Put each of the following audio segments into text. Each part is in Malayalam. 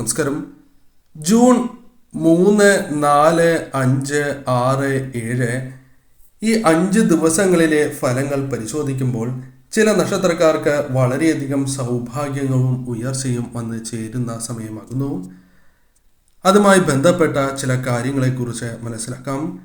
നമസ്കാരം. ജൂൺ മൂന്ന് നാല് അഞ്ച് ആറ് ഏഴ് ഈ അഞ്ച് ദിവസങ്ങളിലെ ഫലങ്ങൾ പരിശോധിക്കുമ്പോൾ ചില നക്ഷത്രക്കാർക്ക് വളരെയധികം സൗഭാഗ്യങ്ങളും ഉയർച്ചയും വന്ന് ചേരുന്ന സമയമാകുന്നു. അതുമായി ബന്ധപ്പെട്ട ചില കാര്യങ്ങളെക്കുറിച്ച് മനസ്സിലാക്കാം.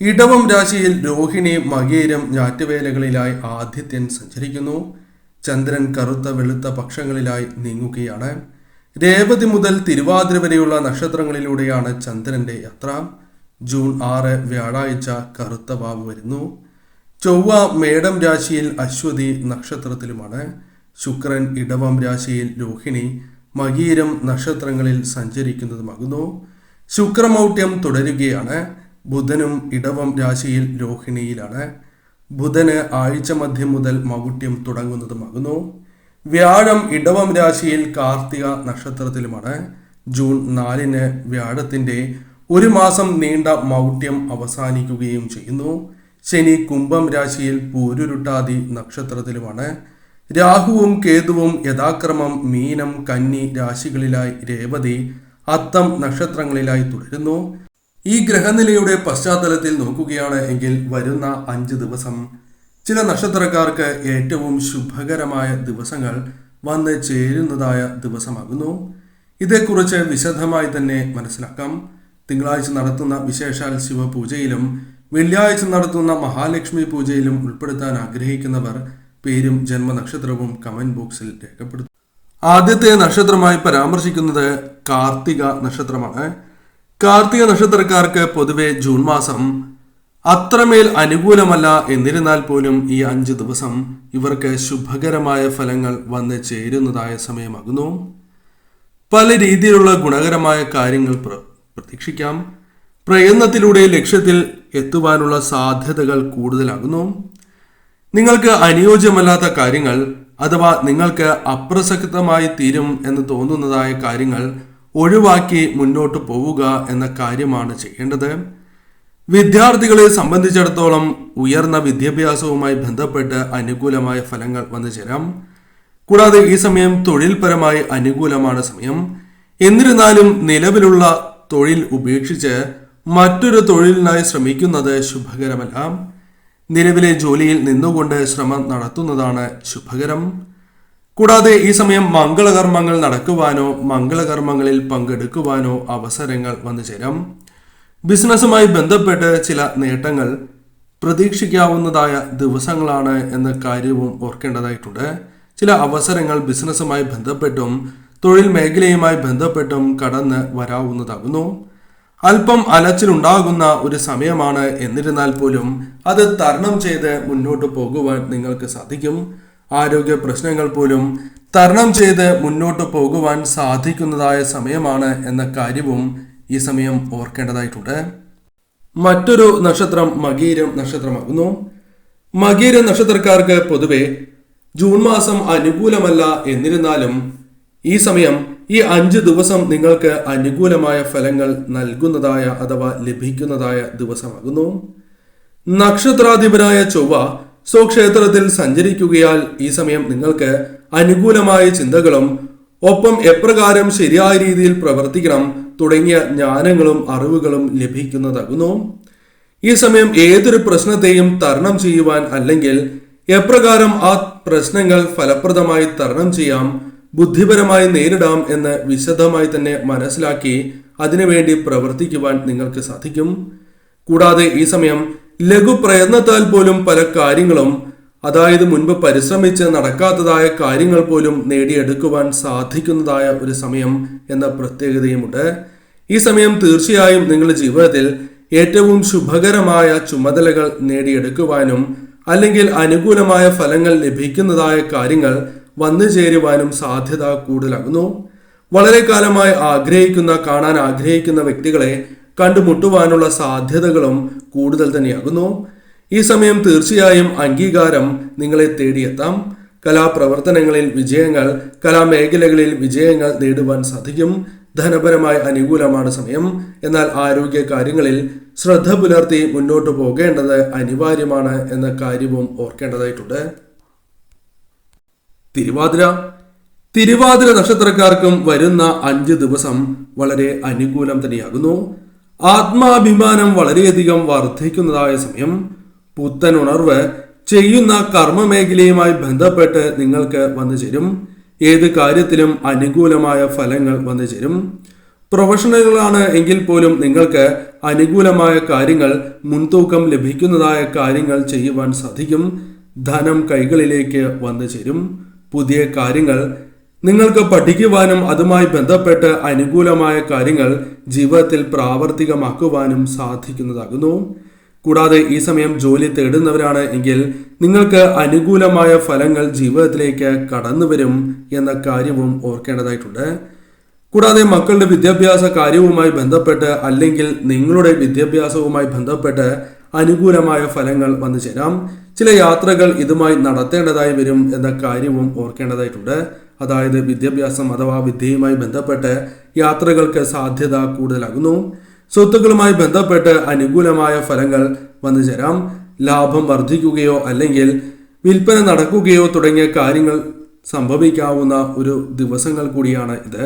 ഇടവം രാശിയിൽ രോഹിണി മകീരം ഞാറ്റുവേലകളിലായി ആദിത്യൻ സഞ്ചരിക്കുന്നു. ചന്ദ്രൻ കറുത്ത വെളുത്ത പക്ഷങ്ങളിലായി നീങ്ങുകയാണ്. രേവതി മുതൽ തിരുവാതിര വരെയുള്ള നക്ഷത്രങ്ങളിലൂടെയാണ് ചന്ദ്രന്റെ യാത്ര. ജൂൺ ആറ് വ്യാഴാഴ്ച കറുത്ത വാവ് വരുന്നു. ചൊവ്വ മേടം രാശിയിൽ അശ്വതി നക്ഷത്രത്തിലുമാണ്. ശുക്രൻ ഇടവം രാശിയിൽ രോഹിണി മകീരം നക്ഷത്രങ്ങളിൽ സഞ്ചരിക്കുന്നതുമാകുന്നു. ശുക്രമൗഢ്യം തുടരുകയാണ്. ബുധനും ഇടവം രാശിയിൽ രോഹിണിയിലാണ്. ബുധന് ആഴ്ച മധ്യം മുതൽ മൗഢ്യം തുടങ്ങുന്നതുമാകുന്നു. വ്യാഴം ഇടവം രാശിയിൽ കാർത്തിക നക്ഷത്രത്തിലുമാണ്. ജൂൺ നാലിന് വ്യാഴത്തിന്റെ ഒരു മാസം നീണ്ട മൗഢ്യം അവസാനിക്കുകയും ചെയ്യുന്നു. ശനി കുംഭം രാശിയിൽ പൂരുരുട്ടാതി നക്ഷത്രത്തിലുമാണ്. രാഹുവും കേതുവും യഥാക്രമം മീനം കന്നി രാശികളിലായി രേവതി അത്തം നക്ഷത്രങ്ങളിലായി തുടരുന്നു. ഈ ഗ്രഹനിലയുടെ പശ്ചാത്തലത്തിൽ നോക്കുകയാണ് എങ്കിൽ വരുന്ന അഞ്ച് ദിവസം ചില നക്ഷത്രക്കാർക്ക് ഏറ്റവും ശുഭകരമായ ദിവസങ്ങൾ വന്ന് ചേരുന്നതായ ദിവസമാകുന്നു. ഇതേക്കുറിച്ച് വിശദമായി തന്നെ മനസ്സിലാക്കാം. തിങ്കളാഴ്ച നടത്തുന്ന വിശേഷാൽ ശിവപൂജയിലും വെള്ളിയാഴ്ച നടത്തുന്ന മഹാലക്ഷ്മി പൂജയിലും ഉൾപ്പെടുത്താൻ ആഗ്രഹിക്കുന്നവർ പേരും ജന്മനക്ഷത്രവും കമന്റ് ബോക്സിൽ രേഖപ്പെടുത്തും ആദ്യത്തെ നക്ഷത്രമായി പരാമർശിക്കുന്നത് കാർത്തിക നക്ഷത്രമാണ്. കാർത്തിക നക്ഷത്രക്കാർക്ക് പൊതുവെ ജൂൺ മാസം അത്രമേൽ അനുകൂലമല്ല എന്നിരുന്നാൽ പോലും ഈ അഞ്ച് ദിവസം ഇവർക്ക് ശുഭകരമായ ഫലങ്ങൾ വന്ന് ചേരുന്നതായ സമയമാകുന്നു. പല രീതിയിലുള്ള ഗുണകരമായ കാര്യങ്ങൾ പ്ര- പ്രതീക്ഷിക്കാം. പ്രയത്നത്തിലൂടെ ലക്ഷ്യത്തിൽ എത്തുവാനുള്ള സാധ്യതകൾ കൂടുതലാകുന്നു. നിങ്ങൾക്ക് അനുയോജ്യമല്ലാത്ത കാര്യങ്ങൾ അഥവാ നിങ്ങൾക്ക് അപ്രസക്തമായി തീരും എന്ന് തോന്നുന്നതായ കാര്യങ്ങൾ ഒഴിവാക്കി മുന്നോട്ട് പോവുക എന്ന കാര്യമാണ് ചെയ്യേണ്ടത്. വിദ്യാർത്ഥികളെ സംബന്ധിച്ചിടത്തോളം ഉയർന്ന വിദ്യാഭ്യാസവുമായി ബന്ധപ്പെട്ട് അനുകൂലമായ ഫലങ്ങൾ വന്നു ചേരാം. കൂടാതെ ഈ സമയം തൊഴിൽപരമായി അനുകൂലമാണ് സമയം. എന്നിരുന്നാലും നിലവിലുള്ള തൊഴിൽ ഉപേക്ഷിച്ച് മറ്റൊരു തൊഴിലിനായി ശ്രമിക്കുന്നത് ശുഭകരമല്ല. നിലവിലെ ജോലിയിൽ നിന്നുകൊണ്ട് ശ്രമം നടത്തുന്നതാണ് ശുഭകരം. കൂടാതെ ഈ സമയം മംഗളകർമ്മങ്ങൾ നടക്കുവാനോ മംഗളകർമ്മങ്ങളിൽ പങ്കെടുക്കുവാനോ അവസരങ്ങൾ വന്നു ചേരാം. ബിസിനസ്സുമായി ബന്ധപ്പെട്ട് ചില നേട്ടങ്ങൾ പ്രതീക്ഷിക്കാവുന്നതായ ദിവസങ്ങളാണ് എന്ന കാര്യവും ഓർക്കേണ്ടതായിട്ടുണ്ട്. ചില അവസരങ്ങൾ ബിസിനസ്സുമായി ബന്ധപ്പെട്ടും തൊഴിൽ മേഖലയുമായി ബന്ധപ്പെട്ടും കടന്ന് വരാവുന്നതാകുന്നു. അല്പം അലച്ചിലുണ്ടാകുന്ന ഒരു സമയമാണ് എന്നിരുന്നാൽ പോലും അത് തരണം ചെയ്ത് മുന്നോട്ട് പോകുവാൻ നിങ്ങൾക്ക് സാധിക്കും. ആരോഗ്യ പ്രശ്നങ്ങൾ പോലും തരണം ചെയ്ത് മുന്നോട്ട് പോകുവാൻ സാധിക്കുന്നതായ സമയമാണ് എന്ന കാര്യവും ഈ സമയം ഓർക്കേണ്ടതായിട്ടുണ്ട്. മറ്റൊരു നക്ഷത്രം മകീരം നക്ഷത്രമാകുന്നു. മകീര നക്ഷത്രക്കാർക്ക് പൊതുവെ ജൂൺ മാസം അനുകൂലമല്ല എന്നിരുന്നാലും ഈ സമയം ഈ അഞ്ച് ദിവസം നിങ്ങൾക്ക് അനുകൂലമായ ഫലങ്ങൾ നൽകുന്നതായ അഥവാ ലഭിക്കുന്നതായ ദിവസമാകുന്നു. നക്ഷത്രാധിപനായ ചൊവ്വ സ്വക്ഷേത്രത്തിൽ സഞ്ചരിക്കുകയാൽ ഈ സമയം നിങ്ങൾക്ക് അനുകൂലമായ ചിന്തകളും ഒപ്പം എപ്രകാരം ശരിയായ രീതിയിൽ പ്രവർത്തിക്കണം തുടങ്ങിയ ജ്ഞാനങ്ങളും അറിവുകളും ലഭിക്കുന്നതാകുന്നു. ഈ സമയം ഏതൊരു പ്രശ്നത്തെയും തരണം ചെയ്യുവാൻ അല്ലെങ്കിൽ എപ്രകാരം ആ പ്രശ്നങ്ങൾ ഫലപ്രദമായി തരണം ചെയ്യാം ബുദ്ധിപരമായി നേരിടാം എന്ന് വിശദമായി തന്നെ മനസ്സിലാക്കി അതിനുവേണ്ടി പ്രവർത്തിക്കുവാൻ നിങ്ങൾക്ക് സാധിക്കും. കൂടാതെ ഈ സമയം ലഘു പ്രയത്നത്താൽ പോലും പല കാര്യങ്ങളും അതായത് മുൻപ് പരിശ്രമിച്ച് നടക്കാത്തതായ കാര്യങ്ങൾ പോലും നേടിയെടുക്കുവാൻ സാധിക്കുന്നതായ ഒരു സമയം എന്ന പ്രത്യേകതയുമുണ്ട്. ഈ സമയം തീർച്ചയായും നിങ്ങളുടെ ജീവിതത്തിൽ ഏറ്റവും ശുഭകരമായ ചുമതലകൾ നേടിയെടുക്കുവാനും അല്ലെങ്കിൽ അനുകൂലമായ ഫലങ്ങൾ ലഭിക്കുന്നതായ കാര്യങ്ങൾ വന്നു ചേരുവാനും സാധ്യത കൂടുതലാകുന്നു. വളരെ കാലമായി ആഗ്രഹിക്കുന്ന കാണാൻ ആഗ്രഹിക്കുന്ന വ്യക്തികളെ കണ്ടുമുട്ടുവാനുള്ള സാധ്യതകളും കൂടുതൽ തന്നെയാകുന്നു. ഈ സമയം തീർച്ചയായും അംഗീകാരം നിങ്ങളെ തേടിയെത്താം. കലാപ്രവർത്തനങ്ങളിൽ വിജയങ്ങൾ കലാമേഖലകളിൽ വിജയങ്ങൾ നേടുവാൻ സാധിക്കും. ധനപരമായി അനുകൂലമാണ് സമയം. എന്നാൽ ആരോഗ്യ കാര്യങ്ങളിൽ ശ്രദ്ധ പുലർത്തി മുന്നോട്ട് പോകേണ്ടത് അനിവാര്യമാണ് എന്ന കാര്യവും ഓർക്കേണ്ടതായിട്ടുണ്ട്. തിരുവാതിര. തിരുവാതിര നക്ഷത്രക്കാർക്കും വരുന്ന അഞ്ച് ദിവസം വളരെ അനുകൂലം തന്നെയാകുന്നു. ആത്മാഭിമാനം വളരെയധികം വർദ്ധിക്കുന്നതായ സമയം. പുത്തൻ ഉണർവ് ചെയ്യുന്ന കർമ്മ മേഖലയുമായി ബന്ധപ്പെട്ട് നിങ്ങൾക്ക് വന്നു ചേരും ഏത് കാര്യത്തിലും അനുകൂലമായ ഫലങ്ങൾ വന്നു ചേരും. പ്രൊഫഷണലുകളാണ് എങ്കിൽ പോലും നിങ്ങൾക്ക് അനുകൂലമായ കാര്യങ്ങൾ മുൻതൂക്കം ലഭിക്കുന്നതായ കാര്യങ്ങൾ ചെയ്യുവാൻ സാധിക്കും. ധനം കൈകളിലേക്ക് വന്നു ചേരും. പുതിയ കാര്യങ്ങൾ നിങ്ങൾക്ക് പഠിക്കുവാനും അതുമായി ബന്ധപ്പെട്ട് അനുകൂലമായ കാര്യങ്ങൾ ജീവിതത്തിൽ പ്രാവർത്തികമാക്കുവാനും സാധിക്കുന്നതാകുന്നു. കൂടാതെ ഈ സമയം ജോലി തേടുന്നവരാണ് എങ്കിൽ നിങ്ങൾക്ക് അനുകൂലമായ ഫലങ്ങൾ ജീവിതത്തിലേക്ക് കടന്നു വരും എന്ന കാര്യവും ഓർക്കേണ്ടതായിട്ടുണ്ട്. കൂടാതെ മക്കളുടെ വിദ്യാഭ്യാസ കാര്യവുമായി ബന്ധപ്പെട്ട് അല്ലെങ്കിൽ നിങ്ങളുടെ വിദ്യാഭ്യാസവുമായി ബന്ധപ്പെട്ട് അനുകൂലമായ ഫലങ്ങൾ വന്നു ചേരാം. ചില യാത്രകൾ ഇതുമായി നടത്തേണ്ടതായി വരും എന്ന കാര്യവും ഓർക്കേണ്ടതായിട്ടുണ്ട്. അതായത് വിദ്യാഭ്യാസം അഥവാ വിദ്യയുമായി ബന്ധപ്പെട്ട് യാത്രകൾക്ക് സാധ്യത കൂടുതലാകുന്നു. സ്വത്തുക്കളുമായി ബന്ധപ്പെട്ട് അനുകൂലമായ ഫലങ്ങൾ വന്നു ചേരാം. ലാഭം വർദ്ധിക്കുകയോ അല്ലെങ്കിൽ വിൽപ്പന നടക്കുകയോ തുടങ്ങിയ കാര്യങ്ങൾ സംഭവിക്കാവുന്ന ഒരു ദിവസങ്ങൾ കൂടിയാണ് ഇത്.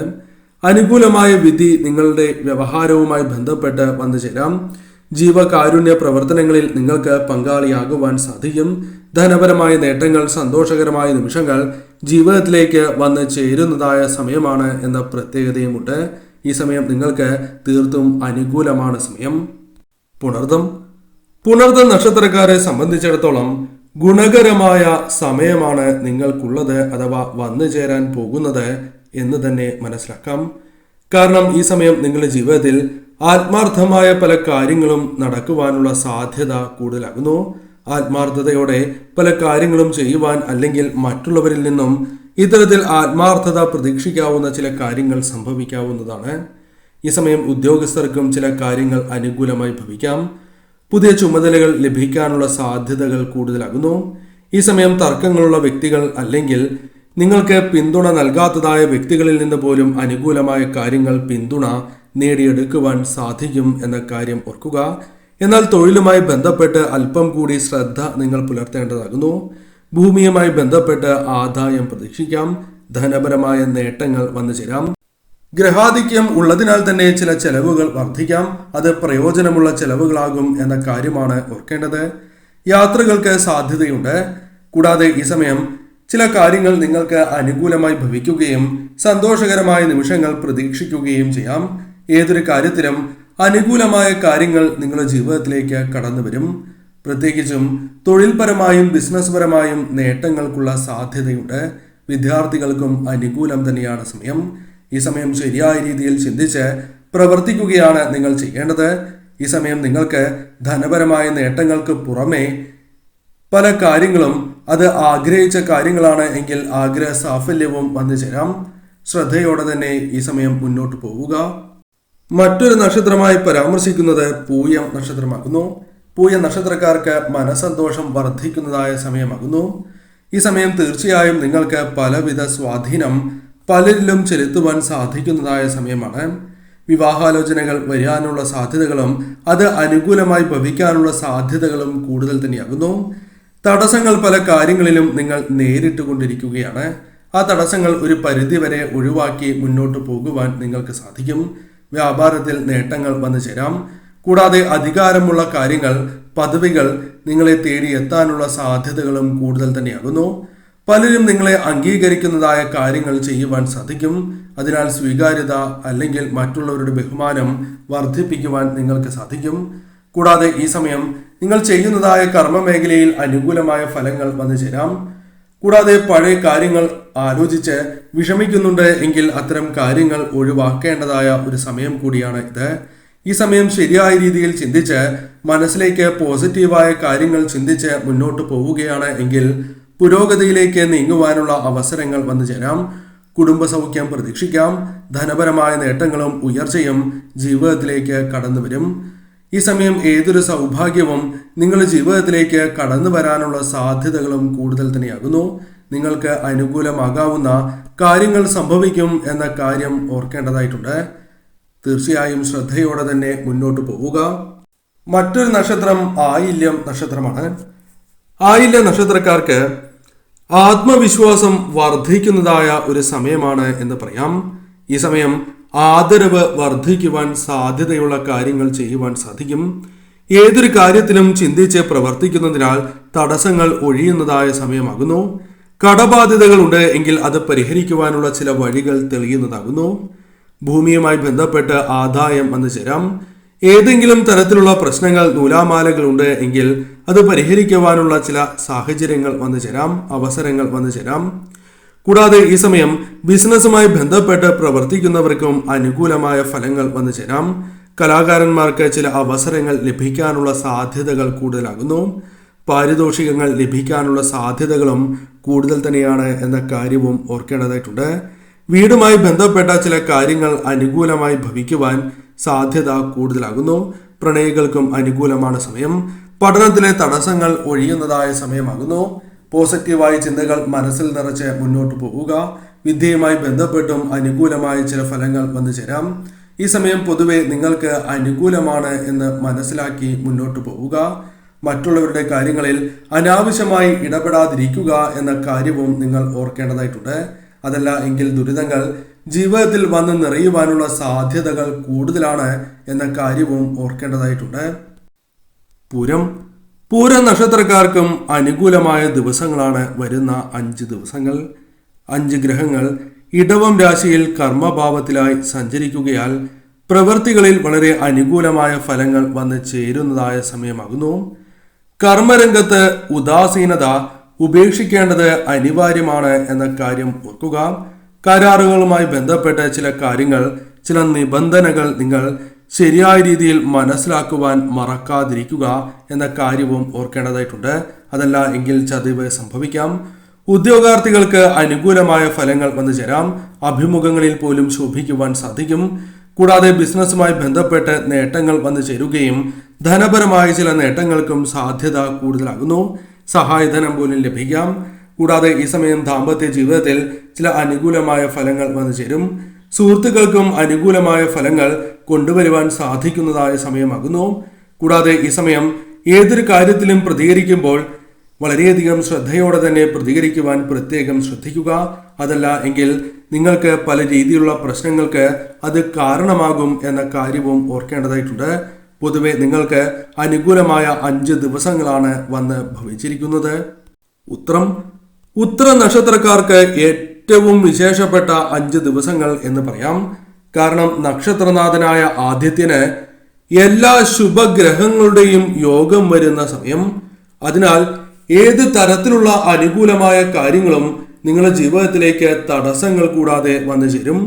അനുകൂലമായ വിധി നിങ്ങളുടെ വ്യവഹാരവുമായി ബന്ധപ്പെട്ട് വന്നു ചേരാം. ജീവകാരുണ്യ പ്രവർത്തനങ്ങളിൽ നിങ്ങൾക്ക് പങ്കാളിയാകുവാൻ സാധിക്കും. ധനപരമായ നേട്ടങ്ങൾ സന്തോഷകരമായ നിമിഷങ്ങൾ ജീവിതത്തിലേക്ക് വന്ന് ചേരുന്നതായ സമയമാണ് എന്ന പ്രത്യേകതയുമുണ്ട്. ഈ സമയം നിങ്ങൾക്ക് തീർത്തും അനുകൂലമാണ് സമയം. പുണർദം. പുണർദം നക്ഷത്രക്കാരെ സംബന്ധിച്ചിടത്തോളം ഗുണകരമായ സമയമാണ് നിങ്ങൾക്കുള്ളത് അഥവാ വന്നു ചേരാൻ പോകുന്നത് എന്ന് തന്നെ മനസ്സിലാക്കാം. കാരണം ഈ സമയം നിങ്ങളുടെ ജീവിതത്തിൽ ആത്മാർത്ഥമായ പല കാര്യങ്ങളും നടക്കുവാനുള്ള സാധ്യത കൂടുതലാകുന്നു. ആത്മാർത്ഥതയോടെ പല കാര്യങ്ങളും ചെയ്യുവാൻ അല്ലെങ്കിൽ മറ്റുള്ളവരിൽ നിന്നും ഇത്തരത്തിൽ ആത്മാർത്ഥത പ്രതീക്ഷിക്കാവുന്ന ചില കാര്യങ്ങൾ സംഭവിക്കാവുന്നതാണ്. ഈ സമയം ഉദ്യോഗസ്ഥർക്കും ചില കാര്യങ്ങൾ അനുകൂലമായി ഭവിക്കാം. പുതിയ ചുമതലകൾ ലഭിക്കാനുള്ള സാധ്യതകൾ കൂടുതലാകുന്നു. ഈ സമയം തർക്കങ്ങളുള്ള വ്യക്തികൾ അല്ലെങ്കിൽ നിങ്ങൾക്ക് പിന്തുണ നൽകാത്തതായ വ്യക്തികളിൽ നിന്ന് പോലും അനുകൂലമായ കാര്യങ്ങൾ പിന്തുണ നേടിയെടുക്കുവാൻ സാധിക്കും എന്ന കാര്യം ഓർക്കുക. എന്നാൽ തൊഴിലുമായി ബന്ധപ്പെട്ട് അല്പം കൂടി ശ്രദ്ധ നിങ്ങൾ പുലർത്തേണ്ടതാകുന്നു. ഭൂമിയുമായി ബന്ധപ്പെട്ട് ആദായം പ്രതീക്ഷിക്കാം. ധനപരമായ നേട്ടങ്ങൾ വന്നു ചേരാം. ഗ്രഹാധിക്യം ഉള്ളതിനാൽ തന്നെ ചില ചെലവുകൾ വർദ്ധിക്കാം. അത് പ്രയോജനമുള്ള ചെലവുകളാകും എന്ന കാര്യമാണ് ഓർക്കേണ്ടത്. യാത്രകൾക്ക് സാധ്യതയുണ്ട്. കൂടാതെ ഈ സമയം ചില കാര്യങ്ങൾ നിങ്ങൾക്ക് അനുകൂലമായി ഭവിക്കുകയും സന്തോഷകരമായ നിമിഷങ്ങൾ പ്രതീക്ഷിക്കുകയും ചെയ്യാം. ഏതൊരു കാര്യത്തിലും അനുകൂലമായ കാര്യങ്ങൾ നിങ്ങളുടെ ജീവിതത്തിലേക്ക് കടന്നു വരും പ്രത്യേകിച്ചും തൊഴിൽപരമായും ബിസിനസ് പരമായും നേട്ടങ്ങൾക്കുള്ള സാധ്യതയുണ്ട്. വിദ്യാർത്ഥികൾക്കും അനുകൂലം തന്നെയാണ് സമയം. ഈ സമയം ശരിയായ രീതിയിൽ ചിന്തിച്ച് പ്രവർത്തിക്കുകയാണ് നിങ്ങൾ ചെയ്യേണ്ടത്. ഈ സമയം നിങ്ങൾക്ക് ധനപരമായ നേട്ടങ്ങൾക്ക് പുറമേ പല കാര്യങ്ങളും അത് ആഗ്രഹിച്ച കാര്യങ്ങളാണ് എങ്കിൽ ആഗ്രഹ സാഫല്യവും വന്നു ചേരാം. ശ്രദ്ധയോടെ തന്നെ ഈ സമയം മുന്നോട്ട് പോവുക. മറ്റൊരു നക്ഷത്രമായി പരാമർശിക്കുന്നത് പൂയം നക്ഷത്രമാകുന്നു പൂയ നക്ഷത്രക്കാർക്ക് മനസ്സന്തോഷം വർദ്ധിക്കുന്നതായ സമയമാകുന്നു. ഈ സമയം തീർച്ചയായും നിങ്ങൾക്ക് പലവിധ സ്വാധീനം പലരിലും ചെലുത്തുവാൻ സാധിക്കുന്നതായ സമയമാണ്. വിവാഹാലോചനകൾ വരാനുള്ള സാധ്യതകളും അത് അനുകൂലമായി ഭവിക്കാനുള്ള സാധ്യതകളും കൂടുതൽ തന്നെയാകുന്നു. തടസ്സങ്ങൾ പല കാര്യങ്ങളിലും നിങ്ങൾ നേരിട്ട് കൊണ്ടിരിക്കുകയാണ് ആ തടസ്സങ്ങൾ ഒരു പരിധിവരെ ഒഴിവാക്കി മുന്നോട്ട് പോകുവാൻ നിങ്ങൾക്ക് സാധിക്കും. വ്യാപാരത്തിൽ നേട്ടങ്ങൾ വന്നു ചേരാം കൂടാതെ അധികാരമുള്ള കാര്യങ്ങൾ പദവികൾ നിങ്ങളെ തേടി എത്താനുള്ള സാധ്യതകളും കൂടുതൽ തന്നെയാകുന്നു. പലരും നിങ്ങളെ അംഗീകരിക്കുന്നതായ കാര്യങ്ങൾ ചെയ്യുവാൻ സാധിക്കും. അതിനാൽ സ്വീകാര്യത അല്ലെങ്കിൽ മറ്റുള്ളവരുടെ ബഹുമാനം വർദ്ധിപ്പിക്കുവാൻ നിങ്ങൾക്ക് സാധിക്കും. കൂടാതെ ഈ സമയം നിങ്ങൾ ചെയ്യുന്നതായ കർമ്മ മേഖലയിൽ അനുകൂലമായ ഫലങ്ങൾ വന്നു ചേരാം. കൂടാതെ പഴയ കാര്യങ്ങൾ ആലോചിച്ച് വിഷമിക്കുന്നുണ്ട് എങ്കിൽ അത്തരം കാര്യങ്ങൾ ഒഴിവാക്കേണ്ടതായ ഒരു സമയം കൂടിയാണ് ഇത്. ഈ സമയം ശരിയായ രീതിയിൽ ചിന്തിച്ച് മനസ്സിലേക്ക് പോസിറ്റീവായ കാര്യങ്ങൾ ചിന്തിച്ച് മുന്നോട്ട് പോവുകയാണ് എങ്കിൽ പുരോഗതിയിലേക്ക് നീങ്ങുവാനുള്ള അവസരങ്ങൾ വന്നു ചേരാം. കുടുംബസൗഖ്യം പ്രതീക്ഷിക്കാം. ധനപരമായ നേട്ടങ്ങളും ഉയർച്ചയും ജീവിതത്തിലേക്ക് കടന്നു വരും. ഈ സമയം ഏതൊരു സൗഭാഗ്യവും നിങ്ങളുടെ ജീവിതത്തിലേക്ക് കടന്നു വരാനുള്ള സാധ്യതകളും കൂടുതൽ തന്നെയാകുന്നു. നിങ്ങൾക്ക് അനുകൂലമാകാവുന്ന കാര്യങ്ങൾ സംഭവിക്കും എന്ന കാര്യം ഓർക്കേണ്ടതായിട്ടുണ്ട്. തീർച്ചയായും ശ്രദ്ധയോടെ തന്നെ മുന്നോട്ട് പോവുക. മറ്റൊരു നക്ഷത്രം ആയില്യം നക്ഷത്രമാണ്. ആയില്യ നക്ഷത്രക്കാർക്ക് ആത്മവിശ്വാസം വർദ്ധിക്കുന്നതായ ഒരു സമയമാണ് എന്ന് പറയാം. ഈ സമയം ആദരവ് വർദ്ധിക്കുവാൻ സാധ്യതയുള്ള കാര്യങ്ങൾ ചെയ്യുവാൻ സാധിക്കും. ഏതൊരു കാര്യത്തിലും ചിന്തിച്ച് പ്രവർത്തിക്കുന്നതിനാൽ തടസ്സങ്ങൾ ഒഴിയുന്നതായ സമയമാകുന്നു. കടബാധ്യതകളുണ്ട് എങ്കിൽ അത് പരിഹരിക്കുവാനുള്ള ചില വഴികൾ തെളിയുന്നതാകുന്നു. ഭൂമിയുമായി ബന്ധപ്പെട്ട് ആദായം വന്നു ചേരാം ഏതെങ്കിലും തരത്തിലുള്ള പ്രശ്നങ്ങൾ നൂലാമാലകളുണ്ട് എങ്കിൽ അത് പരിഹരിക്കുവാനുള്ള ചില സാഹചര്യങ്ങൾ വന്നു ചേരാം അവസരങ്ങൾ വന്നു ചേരാം കൂടാതെ ഈ സമയം ബിസിനസ്സുമായി ബന്ധപ്പെട്ട് പ്രവർത്തിക്കുന്നവർക്കും അനുകൂലമായ ഫലങ്ങൾ വന്നു ചേരാം കലാകാരന്മാർക്ക് ചില അവസരങ്ങൾ ലഭിക്കാനുള്ള സാധ്യതകൾ കൂടുതലാകുന്നു. പാരിതോഷികങ്ങൾ ലഭിക്കാനുള്ള സാധ്യതകളും കൂടുതൽ തന്നെയാണ് എന്ന കാര്യവും ഓർക്കേണ്ടതായിട്ടുണ്ട്. വീടുമായി ബന്ധപ്പെട്ട ചില കാര്യങ്ങൾ അനുകൂലമായി ഭവിക്കുവാൻ സാധ്യത കൂടുതലാകുന്നു. പ്രണയികൾക്കും അനുകൂലമാണ് സമയം. പഠനത്തിലെ തടസ്സങ്ങൾ ഒഴിയുന്നതായ സമയമാകുന്നു. പോസിറ്റീവായ ചിന്തകൾ മനസ്സിൽ നിറച്ച് മുന്നോട്ട് പോവുക. വിദ്യയുമായി ബന്ധപ്പെട്ടും അനുകൂലമായ ചില ഫലങ്ങൾ വന്നു ചേരാം. ഈ സമയം പൊതുവെ നിങ്ങൾക്ക് അനുകൂലമാണ് എന്ന് മനസ്സിലാക്കി മുന്നോട്ട് പോവുക. മറ്റുള്ളവരുടെ കാര്യങ്ങളിൽ അനാവശ്യമായി ഇടപെടാതിരിക്കുക എന്ന കാര്യവും നിങ്ങൾ ഓർക്കേണ്ടതായിട്ടുണ്ട്. അതല്ല എങ്കിൽ ദുരിതങ്ങൾ ജീവിതത്തിൽ വന്ന് നിറയുവാനുള്ള സാധ്യതകൾ കൂടുതലാണ് എന്ന കാര്യവും ഓർക്കേണ്ടതായിട്ടുണ്ട്. പൂരം പൂര നക്ഷത്രക്കാർക്കും അനുകൂലമായ ദിവസങ്ങളാണ് വരുന്ന അഞ്ച് ദിവസങ്ങൾ. അഞ്ച് ഗ്രഹങ്ങൾ ഇടവം രാശിയിൽ കർമ്മഭാവത്തിലായി സഞ്ചരിക്കുകയാൽ പ്രവൃത്തികളിൽ വളരെ അനുകൂലമായ ഫലങ്ങൾ വന്ന് ചേരുന്നതായ സമയമാകുന്നു. കർമ്മരംഗത്ത് ഉദാസീനത ഉപേക്ഷിക്കേണ്ടത് അനിവാര്യമാണ് എന്ന കാര്യം ഓർക്കുക. കരാറുകളുമായി ബന്ധപ്പെട്ട ചില കാര്യങ്ങൾ ചില നിബന്ധനകൾ നിങ്ങൾ ശരിയായ രീതിയിൽ മനസ്സിലാക്കുവാൻ മറക്കാതിരിക്കുക എന്ന കാര്യവും ഓർക്കേണ്ടതായിട്ടുണ്ട്. അതല്ല എങ്കിൽ ചതിവ് സംഭവിക്കാം. ഉദ്യോഗാർത്ഥികൾക്ക് അനുകൂലമായ ഫലങ്ങൾ വന്നു ചേരാം. അഭിമുഖങ്ങളിൽ പോലും ശോഭിക്കുവാൻ സാധിക്കും. കൂടാതെ ബിസിനസ്സുമായി ബന്ധപ്പെട്ട് നേട്ടങ്ങൾ വന്നു ചേരുകയും ധനപരമായ ചില നേട്ടങ്ങൾക്കും സാധ്യത കൂടുതലാകുന്നു. സഹായധനം പോലും ലഭിക്കാം. കൂടാതെ ഈ സമയം ദാമ്പത്യ ജീവിതത്തിൽ ചില അനുകൂലമായ ഫലങ്ങൾ വന്നു ചേരും. സുഹൃത്തുക്കൾക്കും അനുകൂലമായ ഫലങ്ങൾ കൊണ്ടുവരുവാൻ സാധിക്കുന്നതായ സമയമാകുന്നു. കൂടാതെ ഈ സമയം ഏതൊരു കാര്യത്തിലും പ്രതികരിക്കുമ്പോൾ വളരെയധികം ശ്രദ്ധയോടെ തന്നെ പ്രതികരിക്കുവാൻ പ്രത്യേകം ശ്രദ്ധിക്കുക. അതല്ല എങ്കിൽ നിങ്ങൾക്ക് പല രീതിയിലുള്ള പ്രശ്നങ്ങൾക്ക് അത് കാരണമാകും എന്ന കാര്യവും ഓർക്കേണ്ടതായിട്ടുണ്ട്. പൊതുവെ നിങ്ങൾക്ക് അനുകൂലമായ അഞ്ച് ദിവസങ്ങളാണ് വന്ന് ഭവിച്ചിരിക്കുന്നത്. ഉത്രം. ഉത്തര നക്ഷത്രക്കാർക്ക് ഏറ്റവും വിശേഷപ്പെട്ട അഞ്ച് ദിവസങ്ങൾ എന്ന് പറയാം. കാരണം നക്ഷത്രനാഥനായ ആദ്യത്തിന് എല്ലാ ശുഭഗ്രഹങ്ങളുടെയും യോഗം വരുന്ന സമയം. അതിനാൽ ഏത് തരത്തിലുള്ള അനുകൂലമായ കാര്യങ്ങളും നിങ്ങളുടെ ജീവിതത്തിലേക്ക് തടസ്സങ്ങൾ കൂടാതെ വന്നു ചേരും.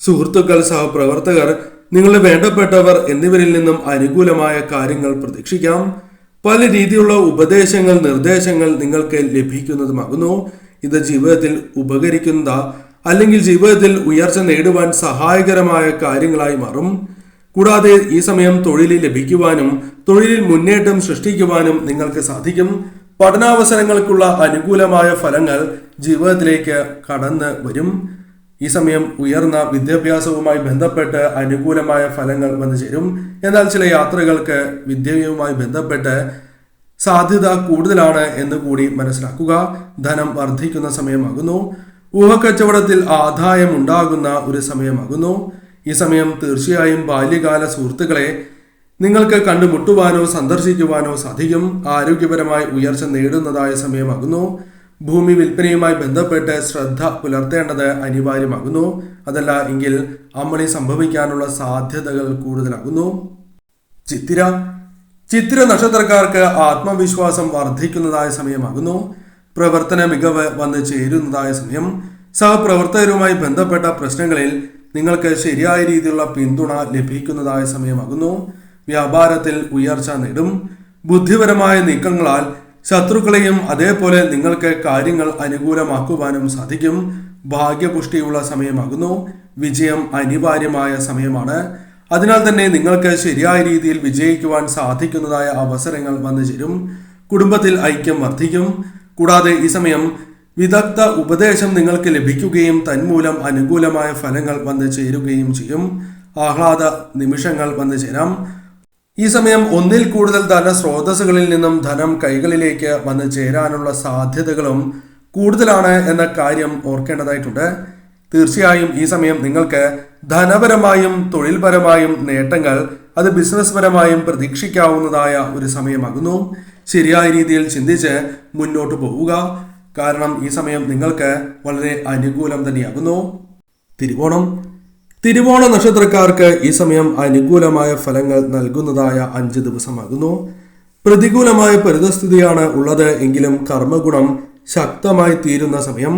സുഹൃത്തുക്കൾ സഹപ്രവർത്തകർ നിങ്ങളുടെ വേണ്ടപ്പെട്ടവർ എന്നിവരിൽ നിന്നും അനുകൂലമായ കാര്യങ്ങൾ പ്രതീക്ഷിക്കാം. പല രീതിയിലുള്ള ഉപദേശങ്ങൾ നിർദ്ദേശങ്ങൾ നിങ്ങൾക്ക് ലഭിക്കുന്നതുമാകുന്നു. ഇത് ജീവിതത്തിൽ ഉപകരിക്കുന്ന അല്ലെങ്കിൽ ജീവിതത്തിൽ ഉയർച്ച നേടുവാൻ സഹായകരമായ കാര്യങ്ങളായി മാറും. കൂടാതെ ഈ സമയം തൊഴിൽ ലഭിക്കുവാനും തൊഴിലിൽ മുന്നേറ്റം സൃഷ്ടിക്കുവാനും നിങ്ങൾക്ക് സാധിക്കും. പഠനാവസരങ്ങൾക്കുള്ള അനുകൂലമായ ഫലങ്ങൾ ജീവിതത്തിലേക്ക് കടന്ന് വരും. ഈ സമയം ഉയർന്ന വിദ്യാഭ്യാസവുമായി ബന്ധപ്പെട്ട് അനുകൂലമായ ഫലങ്ങൾ വന്നു ചേരും. എന്നാൽ ചില യാത്രകൾക്ക് വിദ്യാഭ്യാസവുമായി ബന്ധപ്പെട്ട് സാധ്യത കൂടുതലാണ് എന്ന് കൂടി മനസ്സിലാക്കുക. ധനം വർദ്ധിക്കുന്ന സമയമാകുന്നു. ഊഹക്കച്ചവടത്തിൽ ആദായം ഉണ്ടാകുന്ന ഒരു സമയമാകുന്നു. ഈ സമയം തീർച്ചയായും ബാല്യകാല സുഹൃത്തുക്കളെ നിങ്ങൾക്ക് കണ്ടുമുട്ടുവാനോ സന്ദർശിക്കുവാനോ സാധിക്കും. ആരോഗ്യപരമായി ഉയർച്ച നേടുന്നതായ സമയമാകുന്നു. ഭൂമി വിൽപ്പനയുമായി ബന്ധപ്പെട്ട് ശ്രദ്ധ പുലർത്തേണ്ടത് അനിവാര്യമാകുന്നു. അതല്ല എങ്കിൽ അമളി സംഭവിക്കാനുള്ള സാധ്യതകൾ കൂടുതലാകുന്നു. ചിത്തിര. ചിത്തിര നക്ഷത്രക്കാർക്ക് ആത്മവിശ്വാസം വർദ്ധിക്കുന്നതായ സമയമാകുന്നു. പ്രവർത്തന മികവ് വന്ന് ചേരുന്നതായ സമയം. സഹപ്രവർത്തകരുമായി ബന്ധപ്പെട്ട പ്രശ്നങ്ങളിൽ നിങ്ങൾക്ക് ശരിയായ രീതിയിലുള്ള പിന്തുണ ലഭിക്കുന്നതായ സമയമാകുന്നു. വ്യാപാരത്തിൽ ഉയർച്ച നേടും. ബുദ്ധിപരമായ നീക്കങ്ങളാൽ ശത്രുക്കളെയും അതേപോലെ നിങ്ങൾക്ക് കാര്യങ്ങൾ അനുകൂലമാക്കുവാനും സാധിക്കും. ഭാഗ്യപുഷ്ടിയുള്ള സമയമാകുന്നു. വിജയം അനിവാര്യമായ സമയമാണ്. അതിനാൽ തന്നെ നിങ്ങൾക്ക് ശരിയായ രീതിയിൽ വിജയിക്കുവാൻ സാധിക്കുന്നതായ അവസരങ്ങൾ വന്നു ചേരും. കുടുംബത്തിൽ ഐക്യം വർദ്ധിക്കും. കൂടാതെ ഈ സമയം വിദഗ്ധ ഉപദേശം നിങ്ങൾക്ക് ലഭിക്കുകയും തന്മൂലം അനുകൂലമായ ഫലങ്ങൾ വന്നു ചേരുകയും ചെയ്യും. ആഹ്ലാദ നിമിഷങ്ങൾ വന്നു ചേരാം. ഈ സമയം ഒന്നിൽ കൂടുതൽ ധന സ്രോതസ്സുകളിൽ നിന്നും ധനം കൈകളിലേക്ക് വന്ന് ചേരാനുള്ള സാധ്യതകളും കൂടുതലാണ് എന്ന കാര്യം ഓർക്കേണ്ടതായിട്ടുണ്ട്. തീർച്ചയായും ഈ സമയം നിങ്ങൾക്ക് ധനപരമായും തൊഴിൽപരമായും നേട്ടങ്ങൾ അത് ബിസിനസ് പരമായും പ്രതീക്ഷിക്കാവുന്നതായ ഒരു സമയമാകുന്നു. ശരിയായ രീതിയിൽ ചിന്തിച്ച് മുന്നോട്ട് പോവുക. കാരണം ഈ സമയം നിങ്ങൾക്ക് വളരെ അനുകൂലം തന്നെയാകുന്നു. തിരുവോണം. തിരുവോണ നക്ഷത്രക്കാർക്ക് ഈ സമയം അനുകൂലമായ ഫലങ്ങൾ നൽകുന്നതായ അഞ്ച് ദിവസമാകുന്നു. പ്രതികൂലമായ പരിതസ്ഥിതിയാണ് ഉള്ളത് എങ്കിലും കർമ്മഗുണം ശക്തമായി തീരുന്ന സമയം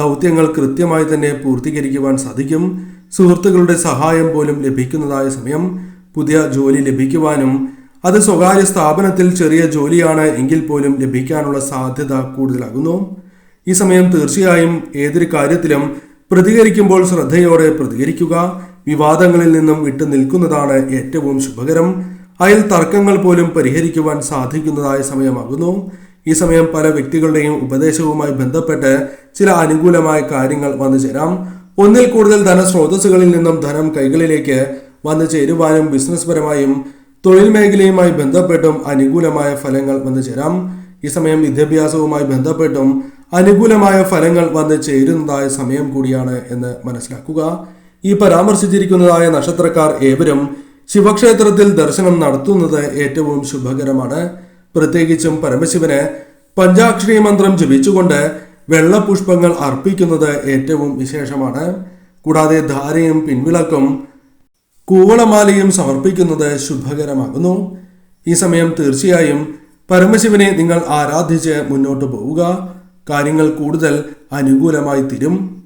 ദൗത്യങ്ങൾ കൃത്യമായി തന്നെ പൂർത്തീകരിക്കുവാൻ സാധിക്കും. സുഹൃത്തുക്കളുടെ സഹായം പോലും ലഭിക്കുന്നതായ സമയം പുതിയ ജോലി ലഭിക്കുവാനും അത് സ്വകാര്യ സ്ഥാപനത്തിൽ ചെറിയ ജോലിയാണ് എങ്കിൽ പോലും ലഭിക്കാനുള്ള സാധ്യത കൂടുതലാകുന്നു. ഈ സമയം തീർച്ചയായും ഏതൊരു കാര്യത്തിലും പ്രതികരിക്കുമ്പോൾ ശ്രദ്ധയോടെ പ്രതികരിക്കുക വിവാദങ്ങളിൽ നിന്നും വിട്ടു നിൽക്കുന്നതാണ് ഏറ്റവും ശുഭകരം. അയൽ തർക്കങ്ങൾ പോലും പരിഹരിക്കുവാൻ സാധിക്കുന്നതായ സമയമാകുന്നു. ഈ സമയം പല വ്യക്തികളുടെയും ഉപദേശവുമായി ബന്ധപ്പെട്ട് ചില അനുകൂലമായ കാര്യങ്ങൾ വന്നു ചേരാം. ഒന്നിൽ കൂടുതൽ ധനസ്രോതസ്സുകളിൽ നിന്നും ധനം കൈകളിലേക്ക് വന്നു ചേരുവാനും ബിസിനസ് പരമായും തൊഴിൽ മേഖലയുമായി ബന്ധപ്പെട്ടും അനുകൂലമായ ഫലങ്ങൾ വന്നു ചേരാം. ഈ സമയം വിദ്യാഭ്യാസവുമായി ബന്ധപ്പെട്ടും അനുകൂലമായ ഫലങ്ങൾ വന്ന് ചേരുന്നതായ സമയം കൂടിയാണ് എന്ന് മനസ്സിലാക്കുക. ഈ പരാമർശിച്ചിരിക്കുന്നതായ നക്ഷത്രക്കാർ ഏവരും ശിവക്ഷേത്രത്തിൽ ദർശനം നടത്തുന്നത് ഏറ്റവും ശുഭകരമാണ്. പ്രത്യേകിച്ചും പരമശിവന് പഞ്ചാക്ഷരി മന്ത്രം ജപിച്ചുകൊണ്ട് വെള്ളപുഷ്പങ്ങൾ അർപ്പിക്കുന്നത് ഏറ്റവും വിശേഷമാണ്. കൂടാതെ ധാരയും പിൻവിളക്കും കൂവളമാലയും സമർപ്പിക്കുന്നത് ശുഭകരമാകുന്നു. ഈ സമയം തീർച്ചയായും പരമശിവനെ നിങ്ങൾ ആരാധിച്ച് മുന്നോട്ട് പോവുക. കാര്യങ്ങൾ കൂടുതൽ അനുകൂലമായി തീരും.